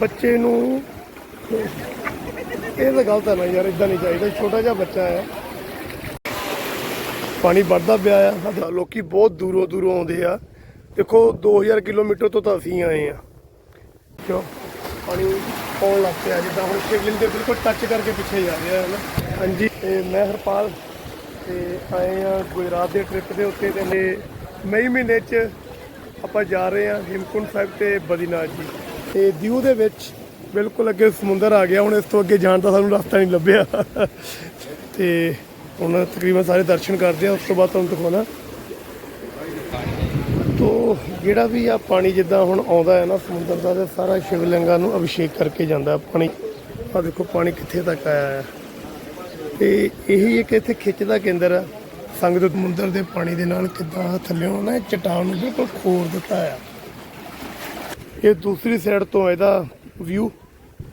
ਬੱਚੇ ਨੂੰ ਇਹ ਤਾਂ ਗਲਤ ਹੈ ਨਾ ਯਾਰ ਇਦਾਂ ਨਹੀਂ ਚਾਹੀਦਾ। ਛੋਟਾ ਜਿਹਾ ਬੱਚਾ ਹੈ। ਪਾਣੀ ਵੱਧਦਾ ਪਿਆ ਆ। ਸਾਡੇ ਲੋਕੀ ਬਹੁਤ ਦੂਰੋਂ ਦੂਰੋਂ ਆਉਂਦੇ ਆ। ਦੇਖੋ 2000 ਕਿਲੋਮੀਟਰ ਤੋਂ ਤਾਂ ਅਸੀਂ ਆਏ ਆ। ਕਿਉਂ? ਪਾਣੀ ਆਉਣ ਲੱਗ ਪਿਆ, ਜਿੱਦਾਂ ਹੁਣ ਸ਼ਿਵਲਿੰਗ ਦੇ ਬਿਲਕੁਲ ਟੱਚ ਕਰਕੇ ਪਿੱਛੇ ਜਾ ਰਿਹਾ ਹੈ ਨਾ। ਹਾਂਜੀ, ਤੇ ਮੈਂ ਹਰਪਾਲ, ਤੇ ਆਏ ਆ ਗੁਜਰਾਤ ਦੇ ਟ੍ਰਿਪ ਦੇ ਉੱਤੇ ਤੇ ਮਈ ਮਹੀਨੇ 'ਚ ਆਪਾਂ ਜਾ ਰਹੇ ਆ ਹਿਮਕੁੰਡ ਸਾਹਿਬ ਤੇ ਬਦਰੀਨਾਥ ਜੀ। ਤੇ ਦਿਊ ਦੇ ਵਿੱਚ ਬਿਲਕੁਲ ਅੱਗੇ ਸਮੁੰਦਰ ਆ ਗਿਆ, ਹੁਣ ਇਸ ਤੋਂ ਅੱਗੇ ਜਾਣ ਦਾ ਸਾਨੂੰ ਰਸਤਾ ਨਹੀਂ ਲੱਭਿਆ। ਤੇ ਹੁਣ ਤਕਰੀਬਨ ਸਾਰੇ ਦਰਸ਼ਨ ਕਰਦੇ ਆ, ਉਸ ਤੋਂ ਬਾਅਦ ਤੁਹਾਨੂੰ ਦਿਖਾਉਣਾ। ਤੋ ਜਿਹੜਾ ਵੀ ਆ ਪਾਣੀ ਜਿੱਦਾਂ ਹੁਣ ਆਉਂਦਾ ਹੈ ਨਾ ਸਮੁੰਦਰ ਦਾ, ਤੇ ਸਾਰਾ ਸ਼ਿਵਲਿੰਗਾਂ ਨੂੰ ਅਭਿਸ਼ੇਕ ਕਰਕੇ ਜਾਂਦਾ ਪਾਣੀ। ਆ ਦੇਖੋ ਪਾਣੀ ਕਿੱਥੇ ਤੱਕ ਆਇਆ ਹੈ। ਤੇ ਇਹੀ ਇੱਕ ਇੱਥੇ ਖਿੱਚ ਦਾ ਕੇਂਦਰ ਆ, ਸੰਗਤ ਸਮੁੰਦਰ ਦੇ ਪਾਣੀ ਦੇ ਨਾਲ ਕਿੱਦਾਂ ਥੱਲੇ ਨਾ ਇਹ ਚਟਾਨ ਨੂੰ ਬਿਲਕੁਲ ਖੋਰ ਦਿੱਤਾ ਆ ਇਹ ਦੂਸਰੀ ਸਾਈਡ ਤੋਂ ਇਹਦਾ ਵਿਊ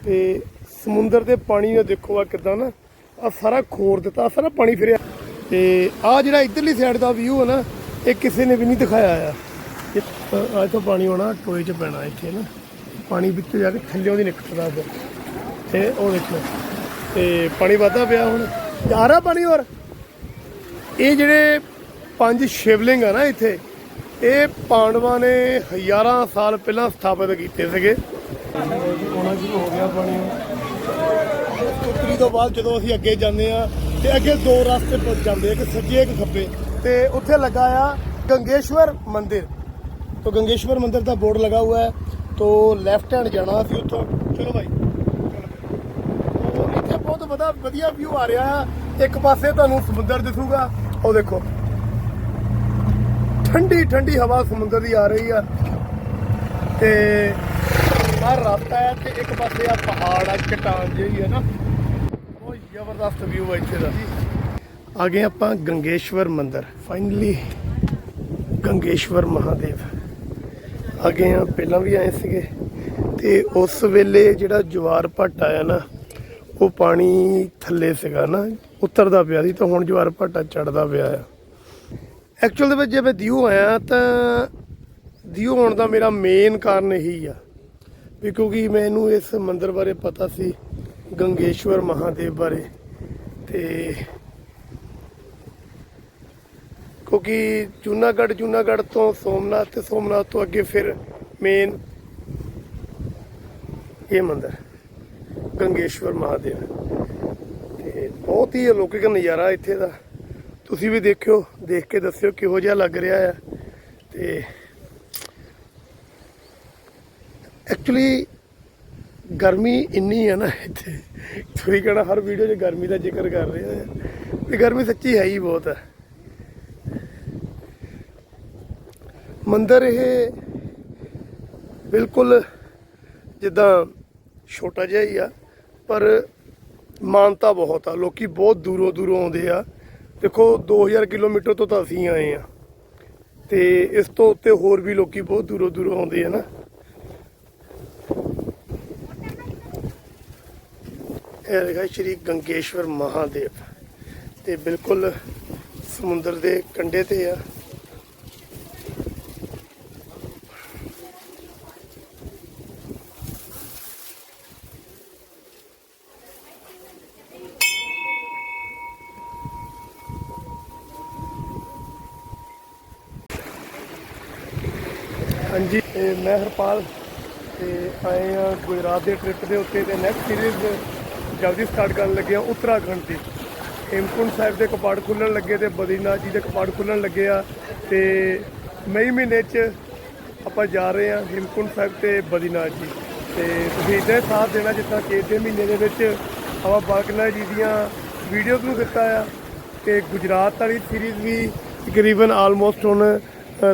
ਤੇ ਸਮੁੰਦਰ ਦੇ ਪਾਣੀ ਨੂੰ ਦੇਖੋ ਆ ਕਿੱਦਾਂ ਨਾ ਆ ਸਾਰਾ ਖੋਰ ਦਿੱਤਾ, ਆਹ ਸਾਰਾ ਪਾਣੀ ਫਿਰਿਆ। ਤੇ ਆ ਜਿਹੜਾ ਇਧਰਲੀ ਸਾਈਡ ਦਾ ਵਿਊ ਹੈ ਨਾ, ਇਹ ਕਿਸੇ ਨੇ ਵੀ ਨਹੀਂ ਦਿਖਾਇਆ ਆ। ਆ ਤੋਂ ਪਾਣੀ ਆਉਣਾ, ਟੋਏ 'ਚ ਪੈਣਾ ਇੱਥੇ ਨਾ। ਪਾਣੀ ਵਿੱਚੋਂ ਜਾ ਕੇ ਥੱਲਿਓਂ ਦੀ ਨਿਕਲਦਾ ਫਿਰ। ਤੇ ਉਹ ਦੇਖੋ, ਤੇ ਪਾਣੀ ਵੱਧਦਾ ਪਿਆ ਹੁਣ। ਆ ਰਿਹਾ ਪਾਣੀ ਹੋਰ। ਇਹ ਜਿਹੜੇ ਪੰਜ ਸ਼ਿਵਲਿੰਗ ਆ ਨਾ ਇੱਥੇ ਇਹ ਪਾਂਡਵਾਂ ਨੇ ਹਜ਼ਾਰਾਂ ਸਾਲ ਪਹਿਲਾਂ ਸਥਾਪਿਤ ਕੀਤੇ ਸੀਗੇ। ਕੋਣਾ ਸ਼ੁਰੂ ਹੋ ਗਿਆ ਪਾਣੀ। ਉੱਤਰੀ ਤੋਂ ਬਾਅਦ ਜਦੋਂ ਅਸੀਂ ਅੱਗੇ ਜਾਂਦੇ ਆ ਤੇ ਅੱਗੇ ਦੋ ਰਸਤੇ ਪੁੱਜ ਜਾਂਦੇ ਇੱਕ ਸੱਜੇ ਇੱਕ ਖੱਬੇ। ਤੇ ਉੱਥੇ ਲੱਗਾ ਆ ਗੰਗੇਸ਼ਵਰ ਮੰਦਿਰ। ਤੋਂ ਗੰਗੇਸ਼ਵਰ ਮੰਦਿਰ ਦਾ ਬੋਰਡ ਲਗਾ ਹੋਇਆ ਹੈ। ਤੋਂ ਲੈਫਟ ਹੈਂਡ ਜਾਣਾ ਸੀ ਉੱਥੋਂ। ਚਲੋ ਭਾਈ ਇੱਥੇ ਬਹੁਤ ਵਧੀਆ ਵਧੀਆ ਵਿਊ ਆ ਰਿਹਾ ਆ ਇੱਕ ਪਾਸੇ ਤੁਹਾਨੂੰ ਸਮੁੰਦਰ ਦਿਖੂਗਾ। ਉਹ ਦੇਖੋ। ਠੰਡੀ ਠੰਡੀ ਹਵਾ ਸਮੁੰਦਰ ਦੀ ਆ ਰਹੀ ਆ। ਤੇ ਆਹ ਰਸਤਾ ਹੈ ਤੇ ਇੱਕ ਪਾਸੇ ਆ ਪਹਾੜ ਆ, ਚਟਾਨ ਜਿਹੀ ਹੈ ਨਾ। ਉਹ ਜ਼ਬਰਦਸਤ ਵਿਊ ਹੈ ਇੱਥੇ ਦਾ। ਆ ਗਏ ਆਪਾਂ ਗੰਗੇਸ਼ਵਰ ਮੰਦਿਰ। ਫਾਈਨਲੀ ਗੰਗੇਸ਼ਵਰ ਮਹਾਦੇਵ। ਅੱਗੇ ਆ, ਪਹਿਲਾਂ ਵੀ ਆਏ ਸੀਗੇ। ਤੇ ਉਸ ਵੇਲੇ ਜਿਹੜਾ ਜਵਾਰ ਭੱਟ ਆਇਆ ਨਾ, ਉਹ ਪਾਣੀ ਥੱਲੇ ਸੀਗਾ ਨਾ, ਉਤਰਦਾ ਪਿਆ ਸੀ ਤਾਂ ਹੁਣ ਜਵਾਰ ਭੱਟਾ ਚੜਦਾ ਪਿਆ ਆ। ਐਕਚੁਅਲ ਦੇ ਵਿੱਚ ਜੇ ਮੈਂ ਦਿਊ ਆਇਆ ਤਾਂ ਦਿਊ ਆਉਣ ਦਾ ਮੇਰਾ ਮੇਨ ਕਾਰਨ ਇਹੀ ਆ ਵੀ ਕਿਉਂਕਿ ਮੈਨੂੰ ਇਸ ਮੰਦਿਰ ਬਾਰੇ ਪਤਾ ਸੀ, ਗੰਗੇਸ਼ਵਰ ਮਹਾਦੇਵ ਬਾਰੇ ਤੇ ਕਿਉਂਕਿ ਜੂਨਾਗੜ੍ਹ ਜੂਨਾਗੜ੍ਹ ਤੋਂ ਸੋਮਨਾਥ ਤੇ ਸੋਮਨਾਥ ਤੋਂ ਅੱਗੇ ਫਿਰ ਮੇਨ ਇਹ ਮੰਦਿਰ, ਗੰਗੇਸ਼ਵਰ ਮਹਾਦੇਵ ਤੇ ਬਹੁਤ ਹੀ ਅਲੌਕਿਕ ਨਜ਼ਾਰਾ ਇੱਥੇ ਦਾ। ਤੁਸੀਂ ਵੀ ਦੇਖਿਓ, ਦੇਖ ਕੇ ਦੱਸਿਓ ਕਿਹੋ ਜਿਹਾ ਲੱਗ ਰਿਹਾ ਆ। ਤੇ ਐਕਚੁਅਲੀ ਗਰਮੀ ਇੰਨੀ ਹੈ ਨਾ ਇੱਥੇ। ਤੁਸੀਂ ਕਹਿਣਾ ਹਰ ਵੀਡੀਓ 'ਚ ਗਰਮੀ ਦਾ ਜ਼ਿਕਰ ਕਰ ਰਹੇ ਆ ਤੇ ਗਰਮੀ ਸੱਚੀ ਹੈ ਹੀ ਬਹੁਤ ਹੈ ਮੰਦਰ ਇਹ ਬਿਲਕੁਲ ਜਿੱਦਾਂ ਛੋਟਾ ਜਿਹਾ ਹੀ ਆ, ਪਰ ਮਾਨਤਾ ਬਹੁਤ ਆ। ਲੋਕੀ ਬਹੁਤ ਦੂਰੋਂ ਦੂਰੋਂ ਆਉਂਦੇ ਆ। ਦੇਖੋ 2000 ਕਿਲੋਮੀਟਰ ਤੋਂ ਤਾਂ ਅਸੀਂ ਆਏ ਆ ਤੇ ਇਸ ਤੋਂ ਉੱਤੇ ਹੋਰ ਵੀ ਲੋਕੀ ਬਹੁਤ ਦੂਰੋਂ ਦੂਰੋਂ ਆਉਂਦੇ ਆ ਨਾ। ਇਹ ਹੈਗਾ ਸ਼੍ਰੀ ਗੰਗੇਸ਼ਵਰ ਮਹਾਦੇਵ। ਤੇ ਬਿਲਕੁਲ ਸਮੁੰਦਰ ਦੇ ਕੰਢੇ ਤੇ ਆ ਹਾਂਜੀ ਤੇ ਮੈਂ ਹਰਪਾਲ ਤੇ ਆਏ ਆ ਗੁਜਰਾਤ ਦੇ ਟ੍ਰਿਪ ਦੇ ਉੱਤੇ ਤੇ ਨੈਕਸਟ ਸੀਰੀਜ਼ ਜਲਦੀ ਸਟਾਰਟ ਕਰਨ ਲੱਗੇ ਆ ਉੱਤਰਾਖੰਡ ਦੀ। ਹੇਮਕੁੰਡ ਸਾਹਿਬ ਦੇ ਕਪਾੜ ਖੁੱਲਣ ਲੱਗੇ ਤੇ ਬਦਰੀਨਾਥ ਜੀ ਦੇ ਕਪਾੜ ਖੁੱਲਣ ਲੱਗੇ ਆ ਤੇ ਮਈ ਮਹੀਨੇ 'ਚ ਆਪਾਂ ਜਾ ਰਹੇ ਆ ਹੇਮਕੁੰਡ ਸਾਹਿਬ ਤੇ ਬਦਰੀਨਾਥ ਜੀ। ਤੇ ਤੁਸੀਂ ਇਦਾਂ ਹੀ ਸਾਥ ਦੇਣਾ ਜਿੱਦਾਂ ਕਿ ਦੇ ਮਹੀਨੇ ਦੇ ਵਿੱਚ ਆਪਾਂ ਬਾਲਕਨਾਥ ਜੀ ਦੀਆਂ ਵੀਡੀਓਜ਼ ਨੂੰ ਦਿੱਤਾ ਆ ਤੇ ਗੁਜਰਾਤ ਵਾਲੀ ਸੀਰੀਜ਼ ਵੀ ਤਕਰੀਬਨ ਆਲਮੋਸਟ ਹੁਣ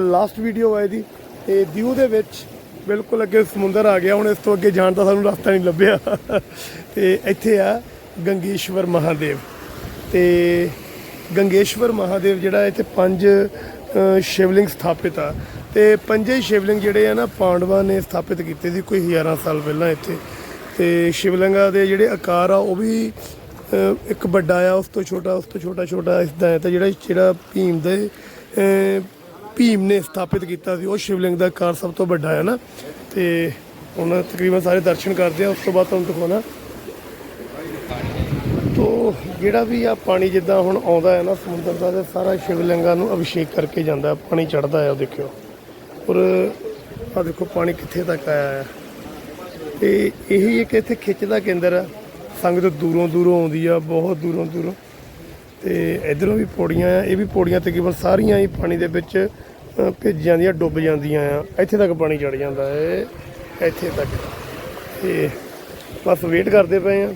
ਲਾਸਟ ਵੀਡੀਓ ਹੈ ਇਹਦੀ। ਤੇ ਦਿਊ ਦੇ ਵਿੱਚ ਬਿਲਕੁਲ ਅੱਗੇ ਸਮੁੰਦਰ ਆ ਗਿਆ, ਹੁਣ ਇਸ ਤੋਂ ਅੱਗੇ ਜਾਣ ਦਾ ਸਾਨੂੰ ਰਸਤਾ ਨਹੀਂ ਲੱਭਿਆ। ਤੇ ਇੱਥੇ ਆ ਗੰਗੇਸ਼ਵਰ ਮਹਾਦੇਵ। ਤੇ ਗੰਗੇਸ਼ਵਰ ਮਹਾਦੇਵ ਜਿਹੜਾ ਇੱਥੇ ਪੰਜ ਸ਼ਿਵਲਿੰਗ ਸਥਾਪਿਤ ਆ। ਤੇ ਪੰਜੇ ਸ਼ਿਵਲਿੰਗ ਜਿਹੜੇ ਆ ਨਾ, ਪਾਂਡਵਾਂ ਨੇ ਸਥਾਪਿਤ ਕੀਤੇ ਸੀ ਕੋਈ ਹਜ਼ਾਰਾਂ ਸਾਲ ਪਹਿਲਾਂ ਇੱਥੇ। ਤੇ ਸ਼ਿਵਲਿੰਗਾਂ ਦੇ ਜਿਹੜੇ ਆਕਾਰ ਆ, ਉਹ ਵੀ ਇੱਕ ਵੱਡਾ ਆ, ਉਸ ਤੋਂ ਛੋਟਾ, ਉਸ ਤੋਂ ਛੋਟਾ ਛੋਟਾ ਇਸਦਾ ਹੈ ਤਾਂ ਜਿਹੜਾ ਜਿਹੜਾ ਭੀਮ ਦੇ ਭੀਮ ਨੇ ਸਥਾਪਿਤ ਕੀਤਾ ਸੀ, ਉਹ ਸ਼ਿਵਲਿੰਗ ਦਾ ਆਕਾਰ ਸਭ ਤੋਂ ਵੱਡਾ ਹੈ ਨਾ। ਤੇ ਹੁਣ ਤਕਰੀਬਨ ਸਾਰੇ ਦਰਸ਼ਨ ਕਰਦੇ ਆ, ਉਸ ਤੋਂ ਬਾਅਦ ਤੁਹਾਨੂੰ ਦਿਖਾਉਣਾ। ਤੋ ਜਿਹੜਾ ਵੀ ਆ ਪਾਣੀ ਜਿੱਦਾਂ ਹੁਣ ਆਉਂਦਾ ਹੈ ਨਾ, ਸਮੁੰਦਰ ਦਾ, ਤੇ ਸਾਰਾ ਸ਼ਿਵਲਿੰਗਾਂ ਨੂੰ ਅਭਿਸ਼ੇਕ ਕਰਕੇ ਜਾਂਦਾ ਪਾਣੀ ਚੜਦਾ ਹੈ, ਉਹ ਦੇਖਿਓ। ਔਰ ਆ ਦੇਖੋ ਪਾਣੀ ਕਿੱਥੇ ਤੱਕ ਆਇਆ ਹੈ। ਤੇ ਇਹੀ ਇੱਕ ਇੱਥੇ ਖਿੱਚ ਦਾ ਕੇਂਦਰ ਆ। ਸੰਗਤ ਦੂਰੋਂ ਦੂਰੋਂ ਆਉਂਦੀ ਆ, ਬਹੁਤ ਦੂਰੋਂ ਦੂਰੋਂ ਤੇ ਇਧਰੋਂ ਵੀ ਪੌੜੀਆਂ ਆ, ਇਹ ਵੀ ਪੌੜੀਆਂ ਤਕਰੀਬਨ ਸਾਰੀਆਂ ਹੀ ਪਾਣੀ ਦੇ ਵਿੱਚ ਭਿੱਜ ਜਾਂਦੀਆਂ ਡੁੱਬ ਜਾਂਦੀਆਂ ਆ। ਇੱਥੇ ਤੱਕ ਪਾਣੀ ਚੜ ਜਾਂਦਾ ਹੈ, ਇੱਥੇ ਤੱਕ। ਤੇ ਬਸ ਵੇਟ ਕਰਦੇ ਪਏ ਆ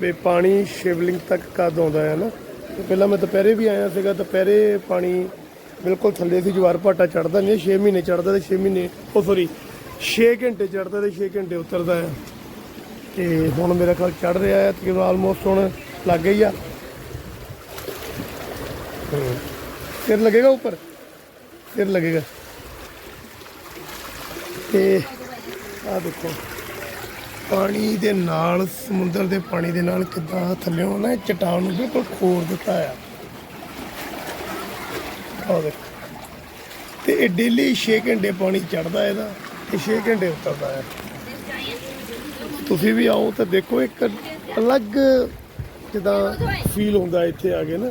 ਵੀ ਪਾਣੀ ਸ਼ਿਵਲਿੰਗ ਤੱਕ ਕਦ ਆਉਂਦਾ ਹੈ ਨਾ। ਪਹਿਲਾਂ ਮੈਂ ਦੁਪਹਿਰੇ ਵੀ ਆਇਆ ਸੀਗਾ, ਦੁਪਹਿਰੇ ਪਾਣੀ ਬਿਲਕੁਲ ਥੱਲੇ ਸੀ ਜਵਾਰ ਭਾਟਾ ਚੜਦਾ ਨਹੀਂ 6 ਮਹੀਨੇ ਚੜਦਾ ਤੇ 6 ਮਹੀਨੇ, ਉਹ ਸੌਰੀ 6 ਘੰਟੇ ਚੜਦਾ ਤੇ 6 ਘੰਟੇ ਉਤਰਦਾ ਹੈ। ਤੇ ਹੁਣ ਮੇਰਾ ਖਿਆਲ ਚੜ ਰਿਹਾ ਹੈ, ਤਕਰੀਬਨ ਆਲਮੋਸਟ ਹੁਣ ਲੱਗ ਗਈ ਆ। ਫਿਰ ਲੱਗੇਗਾ ਉੱਪਰ? ਫਿਰ ਲੱਗੇਗਾ। ਤੇ ਆ ਦੇਖੋ, ਪਾਣੀ ਦੇ ਨਾਲ, ਸਮੁੰਦਰ ਦੇ ਪਾਣੀ ਦੇ ਨਾਲ ਕਿੱਦਾਂ ਥੱਲੇੋਂ ਨਾ ਚਟਾਨ ਨੂੰ ਬਿਲਕੁਲ ਖੋਰ ਦਿੱਤਾ ਆ। ਆ ਦੇਖੋ। ਤੇ ਇਹ ਡੇਲੀ 6 ਘੰਟੇ ਪਾਣੀ ਚੜਦਾ ਇਹਦਾ ਤੇ 6 ਘੰਟੇ ਉਤਰਦਾ ਹੈ ਤੁਸੀਂ ਵੀ ਆਓ ਤਾਂ ਦੇਖੋ, ਇੱਕ ਅਲੱਗ ਜਿੱਦਾਂ ਫੀਲ ਹੁੰਦਾ ਇੱਥੇ ਆ ਕੇ ਨਾ।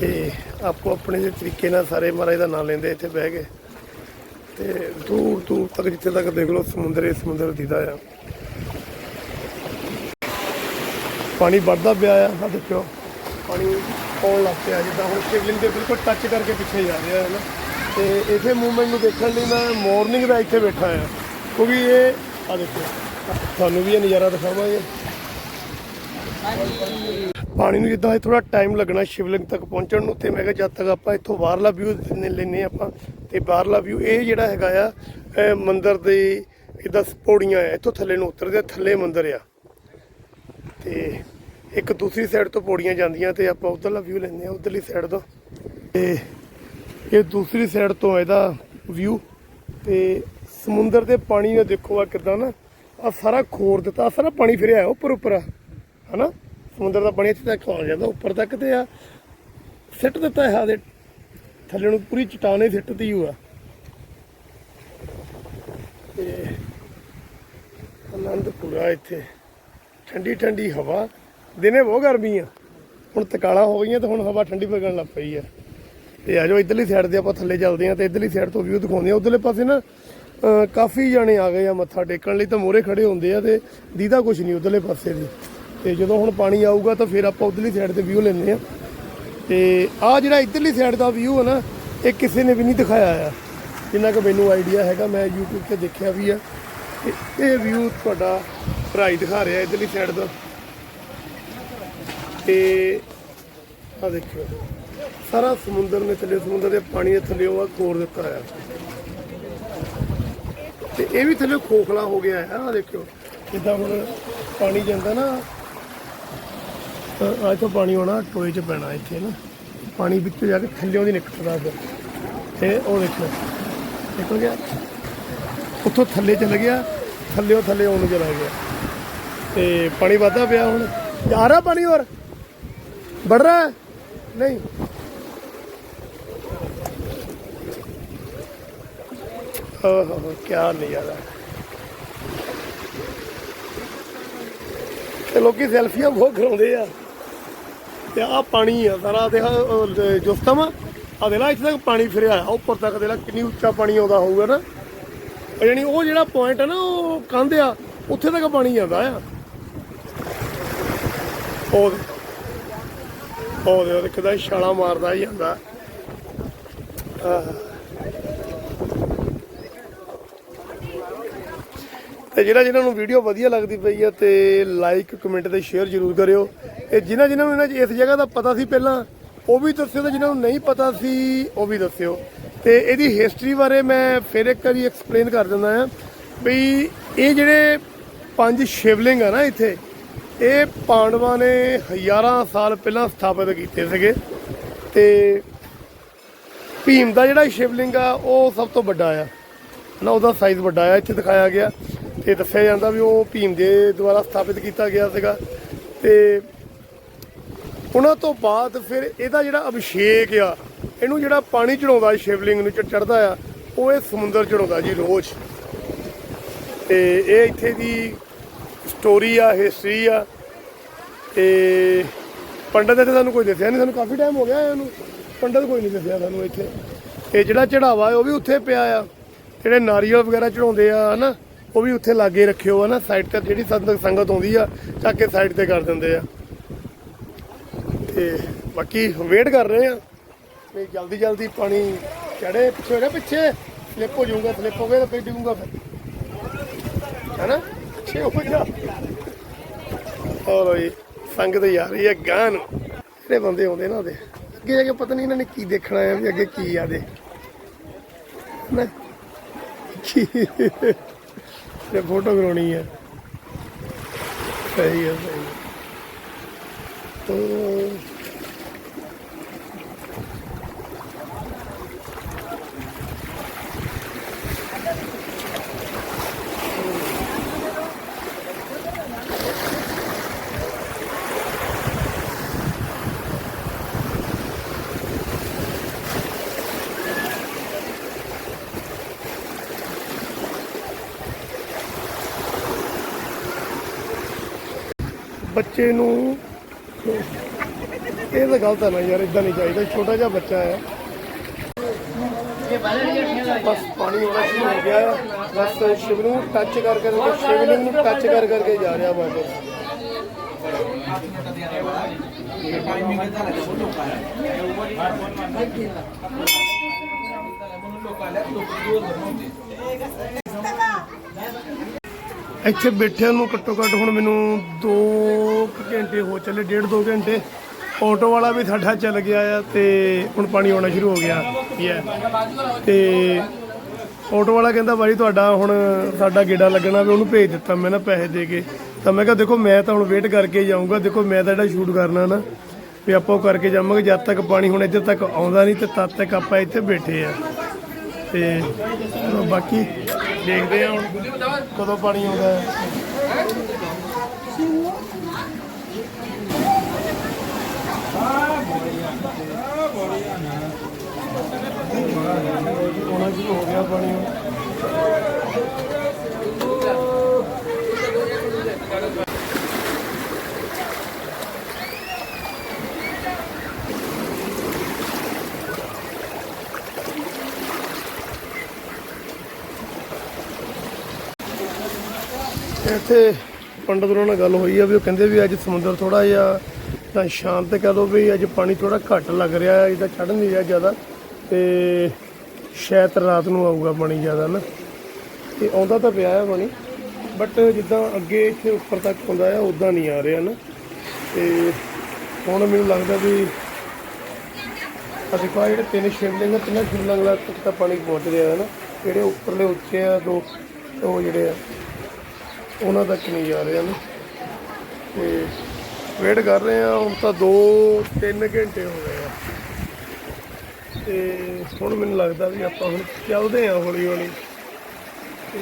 ਤੇ ਆਪੋ ਆਪਣੇ ਦੇ ਤਰੀਕੇ ਨਾਲ ਸਾਰੇ ਮਹਾਰਾਜ ਦਾ ਨਾਮ ਲੈਂਦੇ ਇੱਥੇ ਬਹਿ ਕੇ। ਤੇ ਦੂਰ ਦੂਰ ਤੱਕ ਜਿੱਥੇ ਤੱਕ ਦੇਖ ਲਓ ਸਮੁੰਦਰ ਹੀ ਸਮੁੰਦਰ ਦਿਖਦਾ ਆ। ਪਾਣੀ ਵੱਧਦਾ ਪਿਆ ਆ ਆ ਦੇਖਿਓ। ਪਾਣੀ ਆਉਣ ਲੱਗ ਪਿਆ ਜਿੱਦਾਂ ਹੁਣ ਸ਼ਿਵਲਿੰਗ ਦੇ ਬਿਲਕੁਲ ਟੱਚ ਕਰਕੇ ਪਿੱਛੇ ਜਾ ਰਿਹਾ ਹੈ ਨਾ। ਤੇ ਇਥੇ ਮੂਵਮੈਂਟ ਨੂੰ ਦੇਖਣ ਲਈ ਮੈਂ ਮਾਰਨਿੰਗ ਦਾ ਇੱਥੇ ਬੈਠਾ ਆ। ਕਿਉਂਕਿ ਇਹ ਆ ਦੇਖੋ, ਤੁਹਾਨੂੰ ਵੀ ਇਹ ਨਜ਼ਾਰਾ ਦਿਖਾਵਾਂਗੇ। ਪਾਣੀ ਨੂੰ ਜਿੱਦਾਂ ਥੋੜਾ ਟਾਈਮ ਲੱਗਣਾ ਸ਼ਿਵਲਿੰਗ ਤੱਕ ਪਹੁੰਚਣ ਨੂੰ ਤੇ ਮੈਂ ਕਿਹਾ ਜਦ ਤੱਕ ਆਪਾਂ ਇੱਥੋਂ ਬਾਹਰਲਾ ਵਿਊ ਲੈਨੇ ਆਪਾਂ ਤੇ ਬਾਹਰਲਾ ਵਿਊ ਇਹ ਜਿਹੜਾ ਹੈਗਾ ਆ ਮੰਦਰ ਦੇ ਇਦਾਂ ਪੌੜੀਆਂ ਆ ਇੱਥੋਂ ਥੱਲੇ ਨੂੰ ਉਤਰਦੇ ਆ, ਥੱਲੇ ਮੰਦਰ ਆ। ਤੇ ਇੱਕ ਦੂਸਰੀ ਸਾਈਡ ਤੋਂ ਪੌੜੀਆਂ ਜਾਂਦੀਆਂ ਤੇ ਆਪਾਂ ਉਧਰਲਾ ਵਿਊ ਲੈਂਦੇ ਆ ਉਧਰਲੀ ਸਾਈਡ ਤੋਂ। ਤੇ ਇਹ ਦੂਸਰੀ ਸਾਈਡ ਤੋਂ ਇਹਦਾ ਵਿਊ ਤੇ ਸਮੁੰਦਰ ਦੇ ਪਾਣੀ ਨੇ ਦੇਖੋ ਆ ਕਿਦਾਂ ਨਾ ਆ ਸਾਰਾ ਖੋਰ ਦਿੱਤਾ ਸਾਰਾ ਪਾਣੀ ਫਿਰਿਆ ਉੱਪਰ ਉੱਪਰ ਆ ਹਨਾ? ਸਮੁੰਦਰ ਦਾ ਪਾਣੀ ਇੱਥੇ ਤੱਕ ਆ ਜਾਂਦਾ ਉੱਪਰ ਤੱਕ ਤੇ ਆ। ਸਿੱਟ ਦਿੱਤਾ ਹੈ ਆਦੇ ਥੱਲੇ ਨੂੰ ਪੂਰੀ ਚਟਾਨੇ ਸਿੱਟਦੀ ਹੋਆ। ਤੇ ਆਨੰਦ ਪੂਰਾ ਇੱਥੇ। ਠੰਡੀ ਠੰਡੀ ਹਵਾ। ਦਿਨੇ ਬਹੁਤ ਗਰਮੀ ਆ। ਹੁਣ ਤਕਾਲਾ ਹੋ ਗਈਆਂ ਤੇ ਹੁਣ ਹਵਾ ਠੰਡੀ ਵਗਣ ਲੱਗ ਪਈ ਆ। ਤੇ ਆ ਜਾਓ ਇਧਰਲੀ ਸਾਈਡ ਤੇ ਆਪਾਂ ਥੱਲੇ ਚੱਲਦੇ ਆ ਤੇ ਇਧਰਲੀ ਸਾਈਡ ਤੋਂ ਵਿਊ ਦਿਖਾਉਂਦੇ ਆ ਉਧਰਲੇ ਪਾਸੇ ਨਾ ਕਾਫੀ ਜਾਣੇ ਆ ਗਏ ਆ ਮੱਥਾ ਟੇਕਣ ਲਈ ਤਾਂ ਮੋਰੇ ਖੜੇ ਹੁੰਦੇ ਆ ਤੇ ਦੀਦਾ ਕੁਝ ਨਹੀਂ ਉਧਰਲੇ ਪਾਸੇ ਦੀ ਤੇ ਜਦੋਂ ਹੁਣ ਪਾਣੀ ਆਊਗਾ ਤਾਂ ਫਿਰ ਆਪਾਂ ਉਧਰਲੀ ਸਾਈਡ ਤੇ ਵਿਊ ਲੈਂਦੇ ਆ ਤੇ ਆ ਜਿਹੜਾ ਇਧਰਲੀ ਸਾਈਡ ਦਾ ਵਿਊ ਹੈ ਨਾ, ਇਹ ਕਿਸੇ ਨੇ ਵੀ ਨਹੀਂ ਦਿਖਾਇਆ ਆ। ਜਿੰਨਾ ਕਿ ਮੈਨੂੰ ਆਈਡੀਆ ਹੈਗਾ, ਮੈਂ YouTube ਤੇ ਦੇਖਿਆ ਵੀ ਆ। ਤੇ ਇਹ ਵਿਊ ਤੁਹਾਡਾ ਭਰਾਈ ਦਿਖਾ ਰਿਹਾ ਇਧਰਲੀ ਸਾਈਡ ਦਾ। ਤੇ ਆ ਦੇਖਿਓ, ਸਾਰਾ ਸਮੁੰਦਰ ਨੇ ਥੱਲੇ, ਸਮੁੰਦਰ ਦੇ ਪਾਣੀ ਦੇ ਥੱਲੇ ਉਹ ਕੋਰ ਦਿੱਤਾ ਆ ਤੇ ਇਹ ਵੀ ਥੱਲੇ ਖੋਖਲਾ ਹੋ ਗਿਆ ਹੈ ਆ ਦੇਖਿਓ। ਜਿੱਦਾਂ ਹੁਣ ਪਾਣੀ ਜਾਂਦਾ ਨਾ ਤਾਂ ਅੱਜ ਤੋਂ ਪਾਣੀ ਆਉਣਾ, ਟੋਏ 'ਚ ਪੈਣਾ ਇੱਥੇ ਨਾ। ਪਾਣੀ ਵਿੱਚੋਂ ਜਾ ਕੇ ਥੱਲੇੋਂ ਦੀ ਨਿਕਲਦਾ ਫਿਰ। ਤੇ ਉਹ ਦੇਖੋ ਨਿਕਲ ਗਿਆ। ਉੱਥੋਂ ਥੱਲੇ ਚਲ ਗਿਆ, ਥੱਲੇੋਂ ਥੱਲੇ ਉਹਨੂੰ ਚਲਾ ਗਿਆ। ਤੇ ਪਾਣੀ ਵਧਦਾ ਪਿਆ ਹੁਣ। ਆ ਰਿਹਾ ਪਾਣੀ ਹੋਰ? ਵੱਧ ਰਿਹਾ? ਨਹੀਂ। ਓਹੋ ਕੀ ਨਜ਼ਾਰਾ। ਤੇ ਲੋਕੀ ਸੈਲਫੀਆਂ ਬਹੁਤ ਕਰਾਉਂਦੇ ਆ। ਤੇ ਆਹ ਪਾਣੀ ਆ ਸਾਰਾ ਦੇਖ ਜੁਸਤਮ ਆ ਦੇ ਲਾ, ਇੱਥੇ ਤੱਕ ਪਾਣੀ ਫਿਰਿਆ ਆ ਉੱਪਰ ਤੱਕ ਦੇ ਲਾ, ਕਿੰਨੀ ਉੱਚਾ ਪਾਣੀ ਆਉਂਦਾ ਹੋਊਗਾ ਨਾ। ਯਾਨੀ ਉਹ ਜਿਹੜਾ ਪੁਆਇੰਟ ਹੈ ਨਾ, ਉਹ ਕੰਧ ਆ, ਉੱਥੇ ਤੱਕ ਪਾਣੀ ਜਾਂਦਾ ਆ। ਉਹ ਉਹ ਦੇ ਉਹ ਕਿਦਾਂ ਛਾਲਾ ਮਾਰਦਾ ਹੀ ਜਾਂਦਾ। ਆਹ। ਤੇ ਜਿਹੜਾ ਜਿਹਨਾਂ ਨੂੰ ਵੀਡੀਓ ਵਧੀਆ ਲੱਗਦੀ ਪਈ ਆ ਤੇ ਲਾਈਕ ਕਮੈਂਟ ਤੇ ਸ਼ੇਅਰ ਜ਼ਰੂਰ ਕਰਿਓ। ਇਹ ਜਿਨ੍ਹਾਂ ਜਿਨ੍ਹਾਂ ਨੂੰ ਇਹਨਾਂ 'ਚ ਇਸ ਜਗ੍ਹਾ ਦਾ ਪਤਾ ਸੀ ਪਹਿਲਾਂ, ਉਹ ਵੀ ਦੱਸਿਓ ਤੇ ਜਿਨ੍ਹਾਂ ਨੂੰ ਨਹੀਂ ਪਤਾ ਸੀ, ਉਹ ਵੀ ਦੱਸਿਓ। ਤੇ ਇਹਦੀ ਹਿਸਟਰੀ ਬਾਰੇ ਮੈਂ ਫਿਰ ਇੱਕ ਵਾਰੀ ਐਕਸਪਲੇਨ ਕਰ ਦਿੰਦਾ ਆ ਵੀ ਇਹ ਜਿਹੜੇ ਪੰਜ ਸ਼ਿਵਲਿੰਗ ਆ ਨਾ ਇੱਥੇ, ਇਹ ਪਾਂਡਵਾਂ ਨੇ ਹਜ਼ਾਰਾਂ ਸਾਲ ਪਹਿਲਾਂ ਸਥਾਪਿਤ ਕੀਤੇ ਸੀਗੇ। ਤੇ ਭੀਮ ਦਾ ਜਿਹੜਾ ਸ਼ਿਵਲਿੰਗ ਆ, ਉਹ ਸਭ ਤੋਂ ਵੱਡਾ ਆ। ਨਾ ਉਹਦਾ ਸਾਈਜ਼ ਵੱਡਾ ਆ, ਇੱਥੇ ਦਿਖਾਇਆ ਗਿਆ। ਤੇ ਦੱਸਿਆ ਜਾਂਦਾ ਵੀ ਉਹ ਭੀਮ ਦੇ ਦੁਆਰਾ ਸਥਾਪਿਤ ਕੀਤਾ ਗਿਆ ਸੀਗਾ। ਤੇ ਉਹਨਾਂ ਤੋਂ ਬਾਅਦ ਫਿਰ ਇਹਦਾ ਜਿਹੜਾ ਅਭਿਸ਼ੇਕ ਆ, ਇਹਨੂੰ ਜਿਹੜਾ ਪਾਣੀ ਚੜਾਉਂਦਾ ਸ਼ਿਵਲਿੰਗ ਨੂੰ ਚੜਦਾ ਆ, ਉਹ ਇਹ ਸਮੁੰਦਰ ਚੜਾਉਂਦਾ ਜੀ ਰੋਜ਼। ਤੇ ਇਹ ਇੱਥੇ ਦੀ ਸਟੋਰੀ ਆ ਹਿਸਟਰੀ ਆ। ਤੇ ਪੰਡਤ ਇੱਥੇ ਸਾਨੂੰ ਕੋਈ ਦੱਸਿਆ ਨਹੀਂ ਸਾਨੂੰ ਕਾਫੀ ਟਾਈਮ ਹੋ ਗਿਆ ਇਹਨੂੰ ਨੂੰ। ਪੰਡਤ ਕੋਈ ਨਹੀਂ ਦੱਸਿਆ ਸਾਨੂੰ ਇੱਥੇ। ਇਹ ਜਿਹੜਾ ਚੜਾਵਾ ਉਹ ਵੀ ਉੱਥੇ ਪਿਆ ਆ। ਜਿਹੜੇ ਨਾਰੀਅਲ ਵਗੈਰਾ ਚੜਾਉਂਦੇ ਆ, ਹਨਾ, ਉਹ ਵੀ ਉੱਥੇ ਲਾਗੇ ਰੱਖਿਓ, ਹਨਾ ਸਾਈਡ ਤੇ ਜਿਹੜੀ ਸੰਗਤ ਸੰਗਤ ਆਉਂਦੀ ਆ, ਚੱਕ ਕੇ ਸਾਈਡ ਤੇ ਕਰ ਦਿੰਦੇ ਆ। ਤੇ ਬਾਕੀ ਵੇਟ ਕਰ ਰਹੇ ਆ। ਵੀ ਜਲਦੀ ਜਲਦੀ ਪਾਣੀ ਚੜੇ ਪਿੱਛੇ ਹੋ ਜਾ, ਪਿੱਛੇ। ਸਲਿੱਪ ਹੋ ਜਾਊਗਾ ਸਲਿੱਪ ਹੋ ਗਿਆ ਤਾਂ ਫੇਰ ਡਿੱਗੂਗਾ ਫਿਰ। ਹੈਨਾ? ਪਿੱਛੇ ਹੋ ਜਾ ਹੋਰ ਜੀ ਸੰਗਤ ਜਾ ਰਹੀ ਗਾਂ ਨੂੰ ਜਿਹੜੇ ਬੰਦੇ ਆਉਂਦੇ ਨਾ ਉਹਦੇ। ਅੱਗੇ ਜਾ ਕੇ ਪਤਾ ਨਹੀਂ ਇਹਨਾਂ ਨੇ ਕੀ ਦੇਖਣਾ ਹੈ, ਵੀ ਅੱਗੇ ਕੀ ਆ ਦੇ ਨਾ ਕੀ? ਇਹ ਫੋਟੋ ਕਰਾਉਣੀ ਹੈ। ਸਹੀ ਹੈ ਸਹੀ ਹੈ। ਤੋ ਬੱਚੇ ਨੂੰ ਇਹ ਤਾਂ ਗਲਤ ਹੈ ਨਾ ਯਾਰ ਇਦਾਂ ਨਹੀਂ ਚਾਹੀਦਾ। ਛੋਟਾ ਜਿਹਾ ਬੱਚਾ ਹੈ। ਬਸ ਪਾਣੀ ਹੋਣਾ ਸ਼ੁਰੂ ਹੋ ਗਿਆ ਹੈ। ਬਸ ਸ਼ਿਵ ਨੂੰ ਟੱਚ ਕਰ ਕਰਕੇ ਸ਼ਿਵਲਿੰਗ ਨੂੰ ਟੱਚ ਕਰ ਕਰਕੇ ਜਾ ਰਿਹਾ ਵਾਪਸ ਇੱਥੇ ਬੈਠਿਆਂ ਨੂੰ ਘੱਟੋ ਘੱਟ ਹੁਣ ਮੈਨੂੰ 2 ਘੰਟੇ ਹੋ ਚੱਲੇ, ਡੇਢ 2 ਘੰਟੇ। ਆਟੋ ਵਾਲਾ ਵੀ ਸਾਡਾ ਚੱਲ ਗਿਆ ਆ ਤੇ ਹੁਣ ਪਾਣੀ ਆਉਣਾ ਸ਼ੁਰੂ ਹੋ ਗਿਆ ਯਾ ਤੇ ਆਟੋ ਵਾਲਾ ਕਹਿੰਦਾ ਬਾਈ ਤੁਹਾਡਾ ਹੁਣ ਸਾਡਾ ਗੇੜਾ ਲੱਗਣਾ ਵੀ ਉਹਨੂੰ ਭੇਜ ਦਿੱਤਾ, ਮੈਂ ਨਾ ਪੈਸੇ ਦੇ ਕੇ। ਤਾਂ ਮੈਂ ਕਿਹਾ, ਦੇਖੋ, ਮੈਂ ਤਾਂ ਹੁਣ ਵੇਟ ਕਰਕੇ ਜਾਊਂਗਾ। ਦੇਖੋ, ਮੈਂ ਤਾਂ ਜਿਹੜਾ ਸ਼ੂਟ ਕਰਨਾ ਨਾ, ਵੀ ਆਪਾਂ ਉਹ ਕਰਕੇ ਜਾਵਾਂਗੇ। ਜਦ ਤੱਕ ਪਾਣੀ ਹੁਣ ਇੱਥੇ ਤੱਕ ਆਉਂਦਾ ਨਹੀਂ ਤੇ ਤਦ ਤੱਕ ਆਪਾਂ ਇੱਥੇ ਬੈਠੇ ਆ। ਤੇ ਬਾਕੀ ਦੇਖਦੇ ਆ ਹੁਣ ਕਦੋਂ ਪਾਣੀ ਆਉਂਦਾ ਹੈ। ਆਉਣਾ ਸ਼ੁਰੂ ਹੋ ਗਿਆ ਪਾਣੀ ਇੱਥੇ ਪੰਡਤ ਉਹਨਾਂ ਨਾਲ ਗੱਲ ਹੋਈ ਆ ਵੀ ਉਹ ਕਹਿੰਦੇ ਵੀ ਅੱਜ ਸਮੁੰਦਰ ਥੋੜਾ ਜਿਹਾ ਤਾਂ ਸ਼ਾਂਤ ਕਹਿ ਲਓ ਵੀ ਅੱਜ ਪਾਣੀ ਥੋੜਾ ਘੱਟ ਲੱਗ ਰਿਹਾ ਹੈ, ਇਹਦਾ ਚੜ ਨਹੀਂ ਰਿਹਾ ਜ਼ਿਆਦਾ ਤੇ ਸ਼ਾਇਦ ਰਾਤ ਨੂੰ ਆਊਗਾ ਪਾਣੀ ਜ਼ਿਆਦਾ ਨਾ। ਤੇ ਆਉਂਦਾ ਤਾਂ ਪਿਆ ਹੈ ਪਾਣੀ ਬਟ ਜਿੱਦਾਂ ਅੱਗੇ ਇੱਥੇ ਉੱਪਰ ਤੱਕ ਆਉਂਦਾ ਆ ਉਦਾਂ ਨਹੀਂ ਆ ਰਿਹਾ ਨਾ। ਤੇ ਹੁਣ ਮੈਨੂੰ ਲੱਗਦਾ ਵੀ ਅਸੀਂ ਦੇਖੋ ਜਿਹੜੇ ਤਿੰਨ ਸ਼ਿਵਲਿੰਗ ਆ, ਤਿੰਨਾਂ ਸ਼ਿਵਲਿੰਗਾਂ ਤੱਕ ਤਾਂ ਪਾਣੀ ਪਹੁੰਚ ਰਿਹਾ ਹੈ ਨਾ। ਜਿਹੜੇ ਉੱਪਰਲੇ ਉੱਚੇ ਆ, ਦੋ ਉਹ ਜਿਹੜੇ ਆ ਉਹਨਾਂ ਤੱਕ ਨਹੀਂ ਜਾ ਰਹੇ ਹਨ ਤੇ ਵੇਟ ਕਰ ਰਹੇ ਆ ਹੁਣ ਤਾਂ 2-3 ਘੰਟੇ ਹੋ ਗਏ ਆ। ਤੇ ਹੁਣ ਮੈਨੂੰ ਲੱਗਦਾ ਵੀ ਆਪਾਂ ਹੁਣ ਚੱਲਦੇ ਆ ਹੌਲੀ ਹੌਲੀ। ਤੇ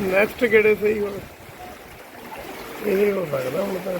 ਨੈਕਸਟ ਕਿਹੜੇ ਸਹੀ ਹੁਣ? ਇਹ ਹੋ ਸਕਦਾ ਹੁਣ ਤਾਂ।